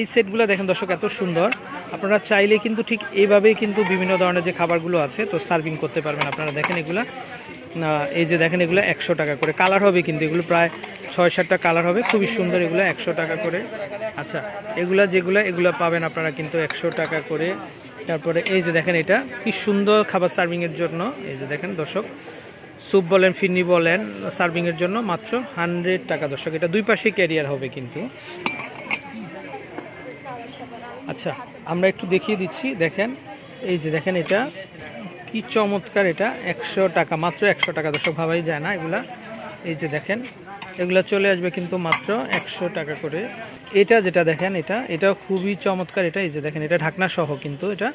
এই সেটগুলো দেখেন দর্শক, এত সুন্দর। আপনারা চাইলে কিন্তু ঠিক এইভাবেই কিন্তু বিভিন্ন ধরনের যে খাবারগুলো আছে, তো সার্ভিং করতে পারবেন আপনারা। দেখেন এগুলা এই যে দেখেন এগুলো একশো টাকা করে। কালার হবে কিন্তু, এগুলো প্রায় ছয় সাতটা কালার হবে। খুবই সুন্দর এগুলো, একশো টাকা করে। আচ্ছা এগুলা যেগুলো, এগুলো পাবেন আপনারা কিন্তু একশো টাকা করে। তারপরে এই যে দেখেন এটা, কি সুন্দর খাবার সার্ভিংয়ের জন্য। এই যে দেখেন দর্শক, স্যুপ বলেন, ফিরনি বলেন, সার্ভিংয়ের জন্য মাত্র হান্ড্রেড টাকা দর্শক। এটা দুই পাশে ক্যারিয়ার হবে কিন্তু। আচ্ছা আমরা একটু দেখিয়ে দিচ্ছি, দেখেন, এই যে দেখেন এটা, কি চমৎকার এটা, একশো টাকা, মাত্র একশো টাকা, দর্শক, ভাবাই যায় না এগুলা। এই যে দেখেন, এগুলা চলে আসবে কিন্তু মাত্র একশো টাকা করে। এটা যেটা দেখেন, এটা এটা খুবই চমৎকার এটা, এই যে দেখেন, এটা ঢাকনা সহ কিন্তু এটা।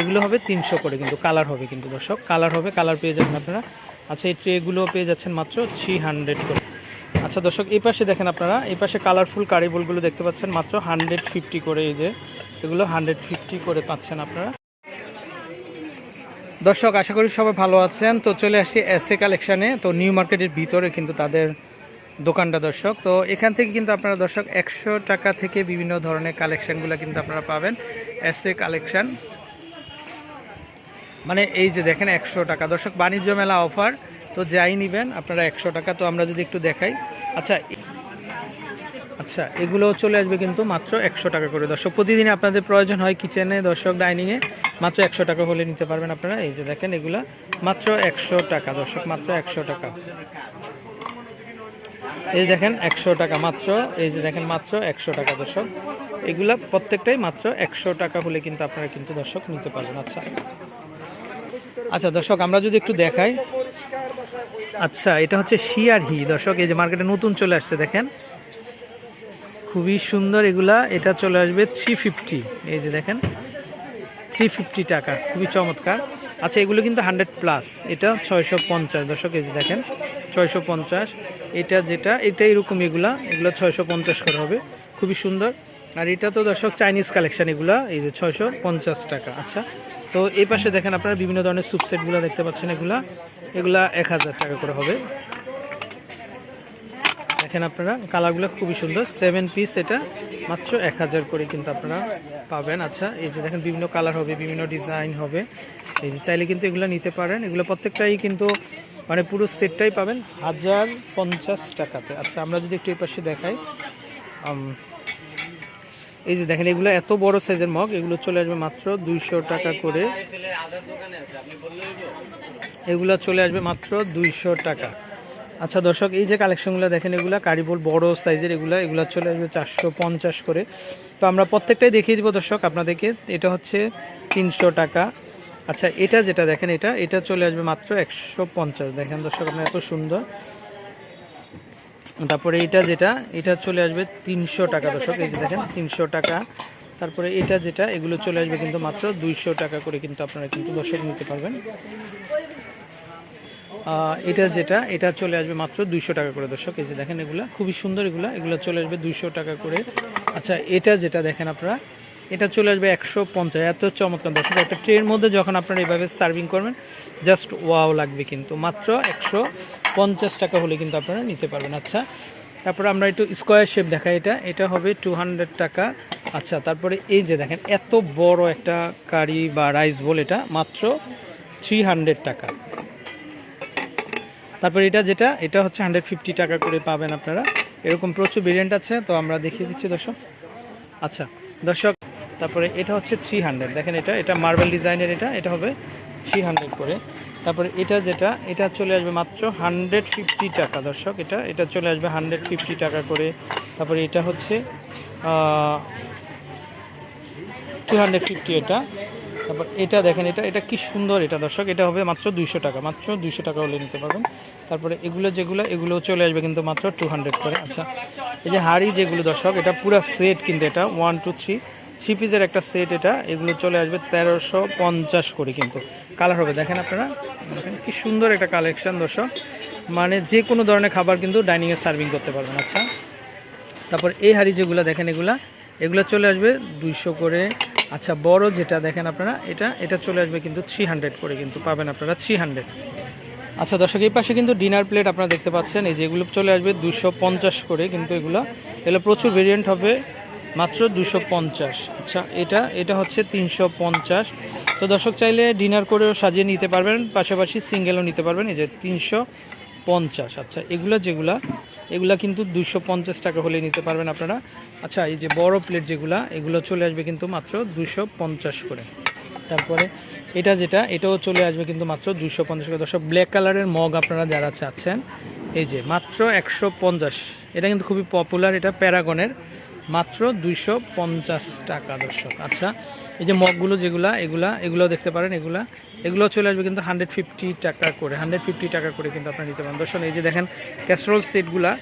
এগুলো হবে তিনশো করে কিন্তু, কালার হবে কিন্তু, দর্শক, কালার হবে, কালার পেয়ে যাবেন আপনারা। আচ্ছা এই ট্রেগুলো পেয়ে যাচ্ছেন মাত্র থ্রি হান্ড্রেড করে। আচ্ছা দর্শক, এই পাশে দেখেন আপনারা, এই পাশে কালারফুল কারি বোলগুলো দেখতে পাচ্ছেন, মাত্র হান্ড্রেড ফিফটি করে এই যে, এগুলো হান্ড্রেড ফিফটি করে পাচ্ছেন আপনারা। দর্শক, আশা করি সবাই ভালো আছেন। তো চলে আসি এস এ। কালেকশানে তো নিউ মার্কেটের ভিতরে কিন্তু তাদের দোকানটা, দর্শক। তো এখান থেকে কিন্তু আপনারা, দর্শক, একশো টাকা থেকে বিভিন্ন ধরনের কালেকশানগুলো কিন্তু আপনারা পাবেন এস এ কালেকশান মানে এই যে দেখেন, একশো টাকা। দর্শক, বাণিজ্য মেলা অফার তো যাই নেবেন, আপনারা একশো টাকা। তো আমরা যদি একটু দেখাই। আচ্ছা আচ্ছা এগুলো চলে আসবে কিন্তু মাত্র একশো টাকা করে। দর্শক প্রতিদিন আপনাদের প্রয়োজন হয় কিচেনে, দর্শক, ডাইনিংয়ে। মাত্র একশো টাকা হলে নিতে পারবেন আপনারা। এই যে দেখেন, এগুলো মাত্র একশো টাকা, দর্শক, মাত্র একশো টাকা। এই দেখেন, একশো টাকা মাত্র। এই যে দেখেন, মাত্র একশো টাকা, দর্শক। এগুলা প্রত্যেকটাই মাত্র একশো টাকা হলে কিন্তু আপনারা কিন্তু দর্শক নিতে পারবেন। আচ্ছা আচ্ছা দর্শক, আমরা যদি একটু দেখাই। আচ্ছা এটা হচ্ছে শিয়ার হি দর্শক, এই যে মার্কেটে নতুন চলে আসছে, দেখেন। খুবই সুন্দর এগুলা। এটা চলে আসবে থ্রি ফিফটি এই যে দেখেন থ্রি ফিফটি টাকা। খুবই চমৎকার। আচ্ছা এগুলো কিন্তু হান্ড্রেড প্লাস এটা ছয়শো পঞ্চাশ। দর্শক, এই যে দেখেন, ছয়শো পঞ্চাশ। এটা যেটা এটা এরকম এগুলা। এগুলো ছয়শো পঞ্চাশ করে হবে। খুবই সুন্দর। আর এটা তো দর্শক চাইনিজ কালেকশন এগুলা। এই যে ছয়শো পঞ্চাশ টাকা। আচ্ছা তো এই পাশে দেখেন আপনারা বিভিন্ন ধরনের সুপ সেটগুলো দেখতে পাচ্ছেন এগুলা। এগুলা এক হাজার টাকা করে হবে। দেখেন আপনারা, কালারগুলো খুবই সুন্দর। সেভেন পিস এটা, মাত্র এক হাজার করে কিন্তু আপনারা পাবেন। আচ্ছা এই যে দেখেন, বিভিন্ন কালার হবে, বিভিন্ন ডিজাইন হবে। এই যে চাইলে কিন্তু এগুলো নিতে পারেন। এগুলো প্রত্যেকটাই কিন্তু মানে পুরো সেটটাই পাবেন হাজার পঞ্চাশ টাকাতে। আচ্ছা আমরা যদি একটু এই পাশে দেখাই। এই যে দেখেন, এগুলো এত বড় সাইজের মগ, এগুলো চলে আসবে মাত্র দুইশো টাকা করে। এগুলো চলে আসবে মাত্র দুইশো টাকা। আচ্ছা দর্শক, এই যে কালেকশনগুলো দেখেন, এগুলা কারিবোল বড় সাইজের এগুলা, এগুলো চলে আসবে চারশো পঞ্চাশ করে। তো আমরা প্রত্যেকটাই দেখিয়ে দিব দর্শক আপনাদেরকে, এটা হচ্ছে তিনশো টাকা। আচ্ছা এটা যেটা দেখেন, এটা এটা চলে আসবে মাত্র একশো পঞ্চাশ। দেখেন দর্শক, আপনার এত সুন্দর। তারপরে এটা যেটা, এটা চলে আসবে তিনশো টাকা দর্শক। এই যে দেখেন, তিনশো টাকা। তারপরে এটা যেটা, এগুলো চলে আসবে কিন্তু মাত্র দুইশো টাকা করে কিন্তু আপনারা কিন্তু দর্শক নিতে পারবেন। এটা যেটা, এটা চলে আসবে মাত্র দুইশো টাকা করে, দর্শক। এই যে দেখেন এগুলা, খুবই সুন্দর এগুলা। এগুলো চলে আসবে দুইশো টাকা করে। আচ্ছা এটা যেটা দেখেন আপনারা, এটা চলে আসবে একশো পঞ্চাশ। এত চমৎকার, দর্শক। একটা ট্রের মধ্যে যখন আপনারা এইভাবে সার্ভিং করবেন, জাস্ট ওয়াও লাগবে কিন্তু। মাত্র একশো পঞ্চাশ টাকা হলে কিন্তু আপনারা নিতে পারবেন। আচ্ছা তারপরে আমরা একটু স্কোয়ার শেপ দেখাই এটা। এটা হবে টু টাকা। আচ্ছা তারপরে এই যে দেখেন, এত বড় একটা কারি বা রাইস বোল এটা, মাত্র থ্রি টাকা। তারপর এটা যেটা, এটা হচ্ছে হান্ড্রেড ফিফটি টাকা করে পাবেন আপনারা। এরকম প্রচুর ভেরিয়েন্ট আছে, তো আমরা দেখিয়ে দিচ্ছি দর্শক। আচ্ছা দর্শক, তারপরে এটা হচ্ছে থ্রি হান্ড্রেড দেখেন এটা এটা মার্বেল ডিজাইনের এটা এটা হবে থ্রি হান্ড্রেড করে। তারপরে এটা যেটা, এটা চলে আসবে মাত্র হান্ড্রেড ফিফটি টাকা, দর্শক। এটা এটা চলে আসবে হান্ড্রেড ফিফটি টাকা করে। তারপরে এটা হচ্ছে টু হান্ড্রেড ফিফটি এটা। তারপর এটা দেখেন, এটা এটা কি সুন্দর এটা দর্শক, এটা হবে মাত্র দুইশো টাকা, মাত্র দুইশো টাকা হলে নিতে পারবেন। তারপরে এগুলো যেগুলো এগুলো চলে আসবে কিন্তু মাত্র টু হান্ড্রেড করে। আচ্ছা এই যে হাড়ি যেগুলো দর্শক, এটা পুরো সেট কিন্তু এটা ওয়ান টু থ্রি থ্রি পিসের একটা সেট এটা, এগুলো চলে আসবে তেরোশো পঞ্চাশ করে কিন্তু। কালার হবে, দেখেন আপনারা, দেখেন কি সুন্দর একটা কালেকশন দর্শক। মানে যে কোনো ধরনের খাবার কিন্তু ডাইনিংয়ে সার্ভিং করতে পারবেন। আচ্ছা তারপর এই হাড়ি যেগুলো, দেখেন এগুলা এগুলো চলে আসবে দুইশো করে। আচ্ছা বড় যেটা দেখেন আপনারা, এটা এটা চলে আসবে কিন্তু থ্রি হান্ড্রেড করে কিন্তু পাবেন আপনারা থ্রি হান্ড্রেড আচ্ছা দর্শক, এই পাশে কিন্তু ডিনার প্লেট আপনারা দেখতে পাচ্ছেন, এই যেগুলো চলে আসবে দুশো পঞ্চাশ করে কিন্তু এগুলো। এগুলো প্রচুর ভেরিয়েন্ট হবে, মাত্র দুশো পঞ্চাশ। আচ্ছা এটা এটা হচ্ছে তিনশো পঞ্চাশ। তো দর্শক, চাইলে ডিনার করেও সাজিয়ে নিতে পারবেন, পাশাপাশি সিঙ্গেলও নিতে পারবেন, এই যে তিনশো পঞ্চাশ। আচ্ছা এগুলো যেগুলা এগুলা কিন্তু দুশো পঞ্চাশ টাকা হলে নিতে পারবেন আপনারা। আচ্ছা এই যে বড় প্লেট যেগুলা, এগুলো চলে আসবে কিন্তু মাত্র দুশো পঞ্চাশ করে। তারপরে এটা যেটা, এটাও চলে আসবে কিন্তু মাত্র দুশো পঞ্চাশ করে। দর্শক ব্ল্যাক কালারের মগ আপনারা যারা চাচ্ছেন, এই যে মাত্র একশো পঞ্চাশ। এটা কিন্তু খুবই পপুলার এটা প্যারাগনের মাত্র দুইশো পঞ্চাশ টাকা, দর্শক। আচ্ছা এই যে মগগুলো যেগুলা, এগুলা এগুলো দেখতে পারেন, এগুলা। এগুলো চলে আসবে কিন্তু হান্ড্রেড ফিফটি টাকা করে, হান্ড্রেড ফিফটি টাকা করে কিন্তু আপনারা নিতে পারেন। দর্শক, এই যে দেখেন, ক্যাসরোল সেটগুলা,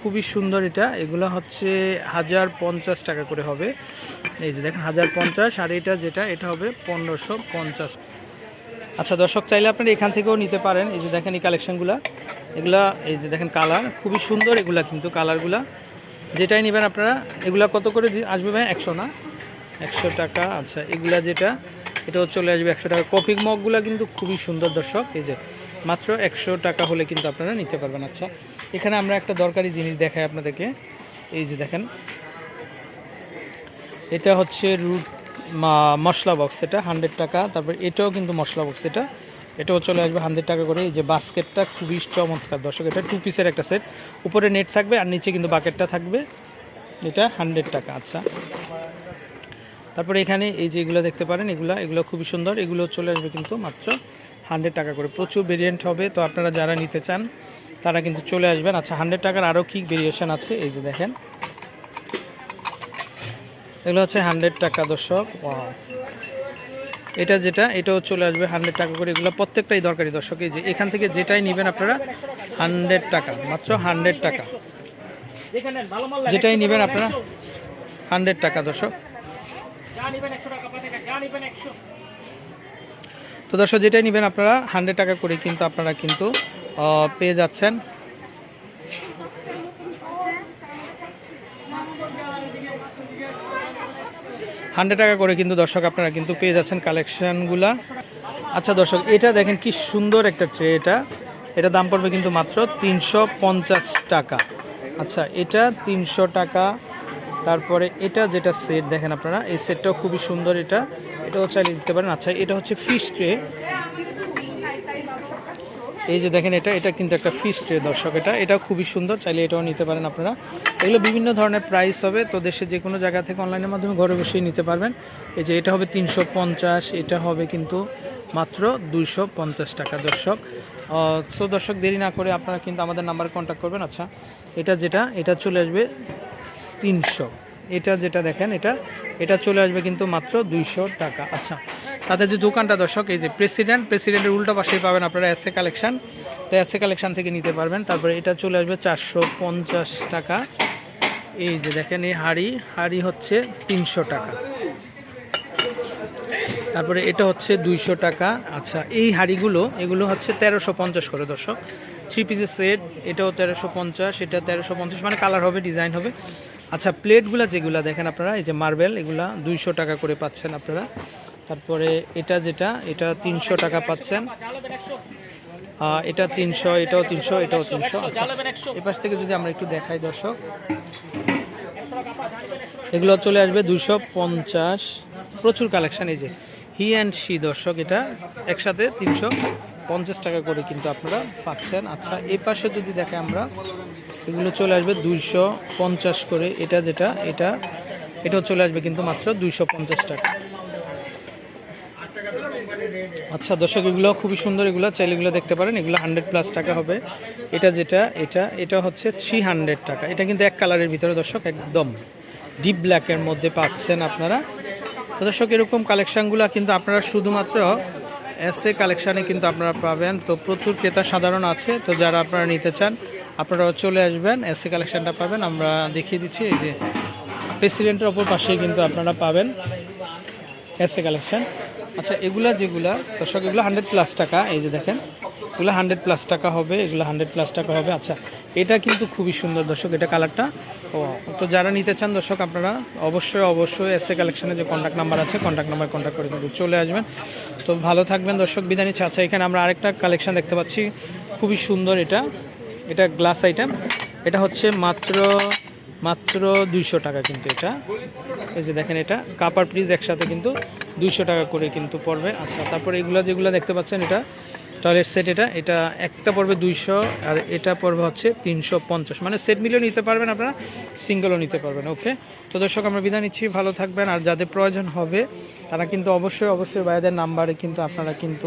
খুবই সুন্দর এটা। এগুলো হচ্ছে হাজার পঞ্চাশ টাকা করে হবে। এই যে দেখেন, হাজার পঞ্চাশ, আর এটা যেটা, এটা হবে পনেরোশো পঞ্চাশ। আচ্ছা দর্শক, চাইলে আপনারা এখান থেকেও নিতে পারেন। এই যে দেখেন, এই কালেকশনগুলা এগুলা, এই যে দেখেন কালার খুবই সুন্দর এগুলা কিন্তু কালারগুলা যেটাই নেবেন আপনারা, এগুলা কত করে আসবে ভাই? একশো না? একশো টাকা আচ্ছা এগুলা যেটা, এটাও চলে আসবে একশো টাকা। কফি মগগুলা কিন্তু খুবই সুন্দর দর্শক, এই যে, মাত্র একশো টাকা হলে কিন্তু আপনারা নিতে পারবেন। আচ্ছা এখানে আমরা একটা দরকারি জিনিস দেখাই আপনাদেরকে। এই যে দেখেন, এটা হচ্ছে রুট মশলা বক্স এটা হান্ড্রেড টাকা, তারপর এটাও কিন্তু মশলা বক্স এটা এটাও চলে আসবে হান্ড্রেড টাকা করে। এই যে বাস্কেটটা খুবই চমৎকার দর্শক, এটা টু পিসের একটা সেট উপরে নেট থাকবে আর নিচে কিন্তু বাকেটটা থাকবে। এটা হান্ড্রেড টাকা আচ্ছা। তারপরে এখানে এই যে এগুলো দেখতে পারেন, এগুলো এগুলো খুবই সুন্দর। এগুলো চলে আসবে কিন্তু মাত্র হান্ড্রেড টাকা করে। প্রচুর ভেরিয়েন্ট হবে, তো আপনারা যারা নিতে চান, তারা কিন্তু চলে আসবেন। আচ্ছা হান্ড্রেড টাকার আরও কি ভেরিয়েশন আছে? এই যে দেখেন। এগুলো হচ্ছে হান্ড্রেড টাকা দর্শক এটা যেটা, এটাও চলে আসবে হান্ড্রেড টাকা করে। এগুলো প্রত্যেকটাই দরকারি দর্শক, এই যে এখান থেকে যেটাই নেবেন আপনারা, হান্ড্রেড টাকা, মাত্র হান্ড্রেড টাকা। যেটাই নেবেন আপনারা, হান্ড্রেড টাকা দর্শক। তো দর্শক, যেটাই নেবেন আপনারা, হান্ড্রেড টাকা করে কিন্তু আপনারা কিন্তু পেয়ে যাচ্ছেন। হান্ড্রেড টাকা করে কিন্তু দর্শক আপনারা কিন্তু পেয়ে যাচ্ছেন কালেকশনগুলা। আচ্ছা দর্শক, এটা দেখেন কি সুন্দর একটা ট্রে এটা। এটা দাম পড়বে কিন্তু মাত্র তিনশো পঞ্চাশ টাকা। আচ্ছা এটা তিনশো টাকা। তারপরে এটা যেটা সেট দেখেন আপনারা, এই সেটটাও খুবই সুন্দর এটা। এটাও চাইলে দিতে পারেন। আচ্ছা এটা হচ্ছে ফিশ ট্রে এই যে দেখেন এটা এটা কিন্তু একটা ফিশ ট্রে দর্শক এটা। এটা খুবই সুন্দর, চাইলে এটাও নিতে পারেন আপনারা। এগুলো বিভিন্ন ধরনের প্রাইস হবে, তো দেশে যে কোনো জায়গা থেকে অনলাইনের মাধ্যমে ঘরে বসেই নিতে পারবেন। এই যে এটা হবে তিনশো পঞ্চাশ, এটা হবে কিন্তু মাত্র দুইশো পঞ্চাশ টাকা দর্শক। সো দর্শক, দেরি না করে আপনারা কিন্তু আমাদের নাম্বারে কন্ট্যাক্ট করবেন। আচ্ছা এটা যেটা, এটা চলে আসবে তিনশো। এটা যেটা দেখেন, এটা এটা চলে আসবে কিন্তু মাত্র দুইশো টাকা। আচ্ছা তাদের যে দোকানটা দর্শক, এই যে প্রেসিডেন্ট, প্রেসিডেন্টের উল্টো পাশেই পাবেন আপনারা এসএ কালেকশন তো এসএ কালেকশান থেকে নিতে পারবেন। তারপরে এটা চলে আসবে চারশো পঞ্চাশ টাকা। এই যে দেখেন, এই হাড়ি হাড়ি হচ্ছে তিনশো টাকা। তারপরে এটা হচ্ছে দুইশো টাকা। আচ্ছা এই হাড়িগুলো, এগুলো হচ্ছে তেরোশো পঞ্চাশ করে দর্শক। থ্রি পিসের সেট, এটাও তেরোশো পঞ্চাশ, এটা তেরোশো পঞ্চাশ মানে কালার হবে ডিজাইন হবে। আচ্ছা প্লেটগুলো যেগুলো দেখেন আপনারা, এই যে মার্বেল এগুলা দুইশো টাকা করে পাচ্ছেন আপনারা। তারপরে এটা যেটা, এটা তিনশো টাকা পাচ্ছেন। এটা তিনশো, এটাও তিনশো এটাও তিনশো। আচ্ছা এপাশ থেকে যদি আমরা একটু দেখাই দর্শক। এগুলো চলে আসবে দুইশো পঞ্চাশ। প্রচুর কালেকশন, এই যে হি অ্যান্ড সি দর্শক, এটা একসাথে তিনশো পঞ্চাশ টাকা করে কিন্তু আপনারা পাচ্ছেন। আচ্ছা এই পাশে যদি দেখে আমরা, এগুলো চলে আসবে দুইশো পঞ্চাশ করে। এটা যেটা, এটা, এটাও চলে আসবে কিন্তু মাত্র দুইশো পঞ্চাশ টাকা। আচ্ছা দর্শক, এগুলো খুবই সুন্দর, এগুলো চাইলে এগুলো দেখতে পারেন। এগুলো হান্ড্রেড প্লাস টাকা হবে। এটা যেটা, এটা এটা হচ্ছে থ্রি হান্ড্রেড টাকা। এটা কিন্তু এক কালারের ভিতরে, দর্শক, একদম ডিপ ব্ল্যাকের মধ্যে পাচ্ছেন আপনারা। দর্শক, এরকম কালেকশানগুলো কিন্তু আপনারা শুধুমাত্র এস এ কালেকশানে কিন্তু আপনারা পাবেন। তো প্রচুর ক্রেতা সাধারণ আছে। তো যারা আপনারা নিতে চান আপনারা চলে আসবেন এস এ কালেকশানটা পাবেন। আমরা দেখিয়ে দিচ্ছি, এই যে প্রেসিডেন্টের অপর পাশেই কিন্তু আপনারা পাবেন এসে কালেকশন আচ্ছা এগুলা যেগুলা, দর্শক, এগুলো হান্ড্রেড প্লাস টাকা, এই যে দেখেন, এগুলো হান্ড্রেড প্লাস টাকা হবে, এগুলো হান্ড্রেড প্লাস টাকা হবে। আচ্ছা এটা কিন্তু খুবই সুন্দর, দর্শক, এটা কালারটা ও, তো যারা নিতে চান, দর্শক, আপনারা অবশ্যই অবশ্যই এসএ কালেকশনের যে কন্ট্যাক্ট নাম্বার আছে কন্ট্যাক্ট নাম্বার কন্ট্যাক্ট করে কিন্তু চলে আসবেন। তো ভালো থাকবেন, দর্শক, বিদায় নিচ্ছে। আচ্ছা এখানে আমরা আরেকটা কালেকশন দেখতে পাচ্ছি। খুবই সুন্দর এটা এটা গ্লাস আইটেম এটা হচ্ছে মাত্র মাত্র দুইশো টাকা কিন্তু এটা। এই যে দেখেন এটা, কাপার প্রিজ একসাথে কিন্তু দুইশো টাকা করে কিন্তু পড়বে। আচ্ছা তারপরে এগুলো যেগুলো দেখতে পাচ্ছেন, এটা টয়লেট সেট এটা এটা একটা পড়বে দুইশো আর এটা পড়বে হচ্ছে তিনশো পঞ্চাশ। মানে সেট মিলেও নিতে পারবেন আপনারা সিঙ্গেলও নিতে পারবেন ওকে তো দর্শক, আমরা বিদায় নিচ্ছি, ভালো থাকবেন। আর যাদের প্রয়োজন হবে, তারা কিন্তু অবশ্যই অবশ্যই ভাইদের নাম্বারে কিন্তু আপনারা কিন্তু